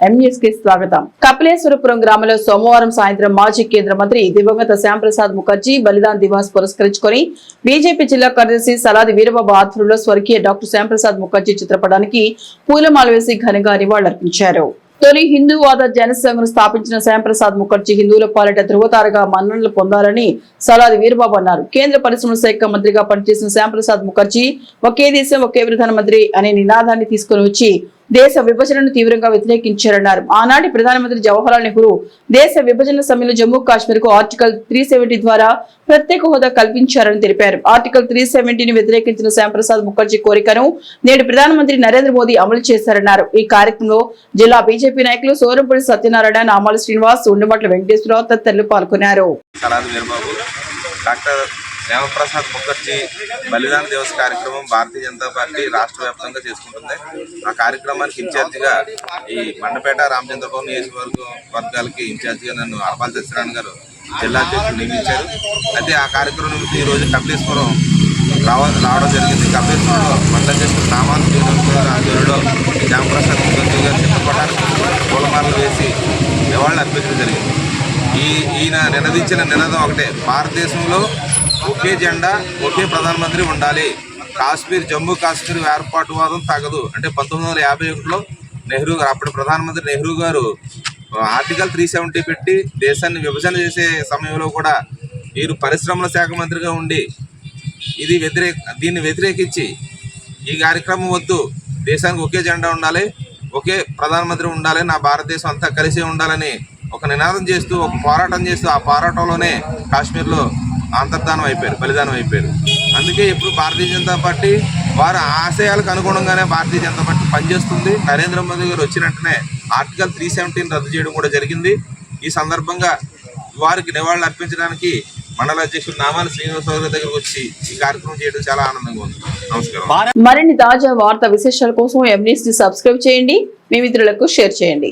M News స్వాగతం. కపిలేశ్వరపురం గ్రామంలో సోమవారం సాయంత్రం మాజీ కేంద్ర మంత్రి దివంగత శ్యాంప్రసాద్ ముఖర్జీ బలిదాన్ దివాస్ పురస్కరించుకుని బీజేపీ జిల్లా కార్యదర్శి సలాది వీరబాబు ఆధ్వర్యంలో స్వర్గీయ డాక్టర్ శ్యాంప్రసాద్ ముఖర్జీ చిత్రపటానికి పూలమాల వేసి ఘనంగా నివాళులర్పించారు. తొలి హిందూవాద జనసంఘను స్థాపించిన శ్యాంప్రసాద్ ముఖర్జీ హిందువుల పాలిట ధృవతారగా మన్ననలు పొందాలని సలాది వీరబాబు అన్నారు. కేంద్ర పరిశ్రమల శాఖ మంత్రిగా పనిచేసిన శ్యాంప్రసాద్ ముఖర్జీ ఒకే దేశం ఒకే ప్రధానమంత్రి అనే నినాదాన్ని తీసుకుని వచ్చి దేశ విభజనను తీవ్రంగా వ్యతిరేకించారన్నారు. ఆనాటి ప్రధానమంత్రి జవహర్లాల్ నెహ్రూ దేశ విభజన సమయంలో జమ్మూ కాశ్మీర్కు ఆర్టికల్ త్రీ ద్వారా ప్రత్యేక హోదా కల్పించారని తెలిపారు. ఆర్టికల్ త్రీ సెవెంటీని వ్యతిరేకించిన శ్యాంప్రసాద్ ముఖర్జీ కోరికను నేడు ప్రధానమంత్రి నరేంద్ర మోదీ అమలు చేశారన్నారు. ఈ కార్యక్రమంలో జిల్లా బీజేపీ నాయకులు సోరంపూడి సత్యనారాయణ నామాల శ్రీనివాస్ ఉండమట్ల వెంకటేశ్వరరావు తదితరులు పాల్గొన్నారు. డాక్టర్ శ్యామప్రసాద్ ముఖర్జీ బలిదాన దివస్ కార్యక్రమం భారతీయ జనతా పార్టీ రాష్ట్ర వ్యాప్తంగా చేసుకుంటుంది. ఆ కార్యక్రమానికి ఇన్ఛార్జిగా ఈ మండపేట రామచంద్రపురం నియోజకవర్గం వర్గాలకి ఇన్ఛార్జిగా నన్ను అర్పాల్ సత్యనారాయణ గారు జిల్లా అధ్యక్షుడు నియమించారు. అయితే ఆ కార్యక్రమం ఈ రోజు కపిలేశ్వరం రావ రావడం జరిగింది. కపిలేశ్వరంలో మండల అధ్యక్షుడు నామాల ఆధ్వర్యంలో శ్యామప్రసాద్ ముఖర్జీ గారు చిత్రపటానికి పూలమాలలు వేసి నివాళులు అర్పించడం జరిగింది. ఈ ఈయన నినదించిన నినాదం ఒకటే. భారతదేశంలో ఒకే జెండా ఒకే ప్రధానమంత్రి ఉండాలి. కాశ్మీర్ జమ్మూ కాశ్మీర్ ఏర్పాటువాదం తగదు. అంటే పంతొమ్మిది వందల యాభై ఒకటిలో నెహ్రూ గారు అప్పటి ప్రధానమంత్రి నెహ్రూ గారు ఆర్టికల్ త్రీ సెవెంటీ పెట్టి దేశాన్ని విభజన చేసే సమయంలో కూడా వీరు పరిశ్రమల శాఖ మంత్రిగా ఉండి ఇది వ్యతిరేక దీన్ని వ్యతిరేకించి ఈ కార్యక్రమం వద్దు. దేశానికి ఒకే జెండా ఉండాలి ఒకే ప్రధానమంత్రి ఉండాలి నా భారతదేశం అంతా కలిసి ఉండాలని ఒక నినాదం చేస్తూ ఒక పోరాటం చేస్తూ ఆ పోరాటంలోనే కాశ్మీర్లో అంతర్ధానం అయిపోయారు బలిదానం అయిపోయారు. అందుకే ఇప్పుడు భారతీయ జనతా పార్టీ వారి ఆశయాలకు అనుగుణంగానే భారతీయ జనతా పార్టీ పనిచేస్తుంది. నరేంద్ర మోదీ గారు వచ్చిన వెంటనే ఆర్టికల్ త్రీ సెవెంటీన్ రద్దు చేయడం కూడా జరిగింది. ఈ సందర్భంగా వారికి నివాళులు అర్పించడానికి మండల అధ్యక్షుడు నామాల శ్రీనివాసరావు దగ్గరకు వచ్చి ఈ కార్యక్రమం చేయడం చాలా ఆనందంగా ఉంది. నమస్కారం. మరిన్ని తాజా వార్త విశేషాల కోసం ఎంన్యూస్ సబ్స్క్రైబ్ చేయండి. మీ మిత్రులకు షేర్ చేయండి.